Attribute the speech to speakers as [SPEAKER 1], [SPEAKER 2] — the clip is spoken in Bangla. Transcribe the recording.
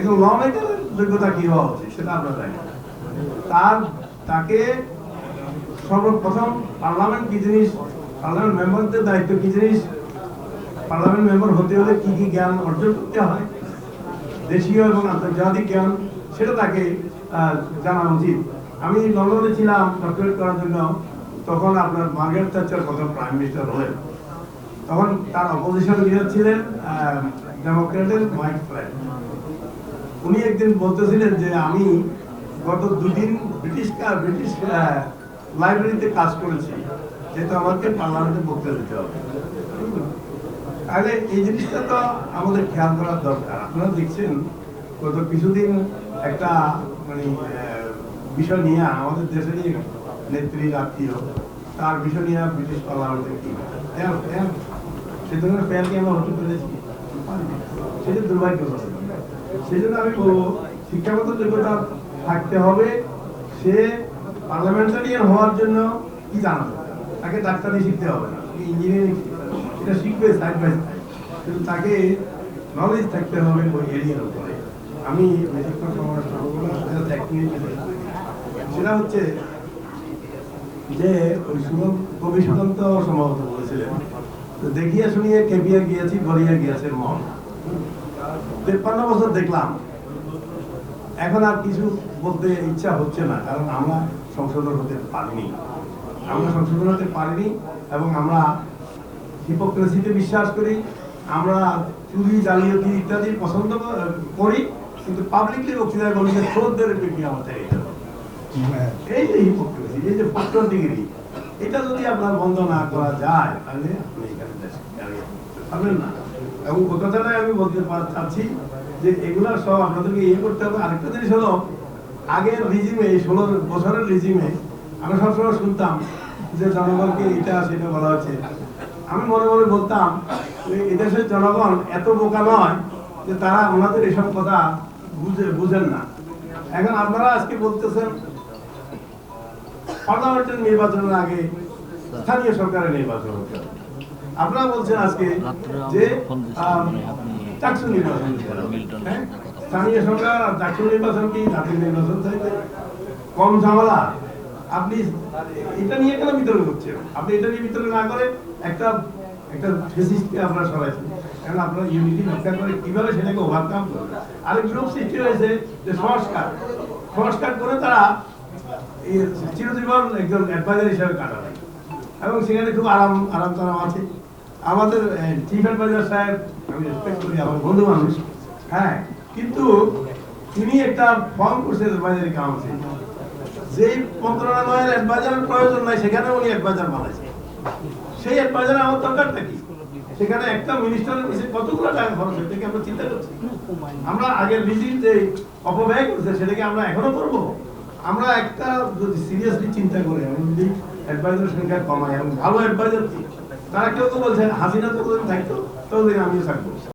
[SPEAKER 1] একজন ল মেকারের যোগ্যতা কি হওয়া উচিত সেটা আমরা জানি তার, তাকে সর্বপ্রথম পার্লামেন্ট কি জিনিস, পার্লামেন্ট মেম্বারদের দায়িত্ব কি জিনিস, পার্লামেন্ট মেম্বার হতে হলে কি কি জ্ঞান অর্জন করতে হয়, দেশীয় এবং আন্তর্জাতিক জ্ঞান, সেটা তাকে জানা উচিত। আমি লন্ডনে ছিলাম ডক্টরেট করার জন্য, তখন আপনার মার্গারেট thatcher প্রথম প্রাইম মিনিস্টার হলেন। তখন তার অপোজিশন লিডার ছিলেন ডেমোক্রেটের মাইক ফ্রাইড উনি একদিন বলতেছিলেন যে আমি গত দুদিন ব্রিটিশ ব্রিটিশ লাইব্রেরিতে কাজ করেছি, যেহেতু আমাকে পার্লামেন্টে বক্তৃতা দিতে হবে। তাহলে এই জিনিসটা তো আমাদের খেয়াল করার দরকার। আপনারা দেখছেন, গত কিছুদিন একটা মানে বিষয় নিয়ে আমাদের দেশেরই নেত্রীর আত্মীয়, তার বিষয় নিয়ে ব্রিটিশ পার্লামেন্টে কি? সে ধরনের ফ্যান কি আমরা হতে পেরেছি? সেটা দুর্ভাগ্য আমি শিক্ষাগত যোগ্যতা থাকতে হবে। সে পার্লামেন্টারিয়ান হওয়ার জন্য কি তাকে ডাক্তারি শিখতে হবে ইঞ্জিনিয়ারিং এটা শিখবে সাইড বাই সাইড কিন্তু তাকে নলেজ থাকতে হবে ওই এরিয়ার উপরে। আমি সেটা হচ্ছে যে ওই সম্ভবত বলেছিলেন দেখিয়া শুনিয়ে কেপিয়া গিয়েছি গড়িয়া গিয়েছে মন। তেপ্পান্ন বছর দেখলাম। এখন আর কিছু বলতে ইচ্ছা হচ্ছে না, কারণ আমরা সংশোধন হতে পারিনি। আমরা সংশোধন হতে পারিনি এবং আমরা হিপোক্রেসিতে বিশ্বাস করি, আমরা চুরি, জালিয়াতি ইত্যাদি পছন্দ করি, কিন্তু পাবলিকলি বক্তৃতা বলি যে শ্রদ্ধের প্রেমী আমাদের এই যে হিপোক্রেসি এই যে ফটোর ডিগ্রি, এটা যদি আপনার বন্ধ না করা যায়, তাহলে আপনি এখানে দেশে পারবেন না। এবং ও কথাটাই আমি বলতে চাচ্ছি যে এগুলা সব আপনাদেরকে ইয়ে করতে হবে। আরেকটা জিনিস হলো, আগের রিজিমে ষোলো বছরের রিজিমে আমরা সবসময় শুনতাম যে জনগণকে এটা সেটা বলা হচ্ছে। আমি মনে মনে বলতাম এদেশের জনগণ এত বোকা নয় যে তারা ওনাদের এসব কথা বুঝে বুঝেন না। এখন আপনারা আজকে বলতেছেন পার্লামেন্টের নির্বাচনের আগে স্থানীয় সরকারের নির্বাচন হতে হবে। আপনারা বলছেন আজকে যে নির্বাচন। হবে। হ্যাঁ? স্থানীয় সরকার আর চাকসু নির্বাচন কি? জাতীয় নির্বাচন চাইতে কম ঝামেলা। আপনি এটা নিয়ে কেন বিতরণ করছেন? আপনি এটা নিয়ে বিতরণ না করে একটা একটা ফেসিস্টকে আপনারা সরাইছেন। কারণ আপনারা ইউনিটি রক্ষা করে কীভাবে সেটাকে ওভারকাম করবেন? আরেক গ্রুপ সৃষ্টি হয়েছে যে সংস্কার। সংস্কার করে তারা চিরজীবন একজন অ্যাডভাইজার হিসেবে কাটাবে এবং সেখানে খুব আরাম আরাম তারাম আছে। আমাদের চিফ অ্যাডভাইজার সাহেব, আমি রেসপেক্ট করি, আমার বন্ধু মানুষ। হ্যাঁ কিন্তু তিনি একটা ফর্ম করছে অ্যাডভাইজারি কাউন্সিল যেই মন্ত্রণালয়ের অ্যাডভাইজারের প্রয়োজন নাই সেখানে উনি অ্যাডভাইজার বানাইছে সেই অ্যাডভাইজার আমার দরকারটা কি? সেখানে একটা মিনিস্টারের পিছনে কতগুলো টাকা খরচ হয় এটাকে আমরা চিন্তা করছি। আমরা আগের রিজিম যে অপব্যয় করছে, সেটাকে আমরা এখনও করব? আমরা একটা যদি সিরিয়াসলি চিন্তা করি, আমি যদি অ্যাডভাইজার সংখ্যা কমায় এবং ভালো অ্যাডভাইজার কি? তারা কেউ তো বলছেন, হাসিনা তো থাকতো? ততদিন আমিও থাকব।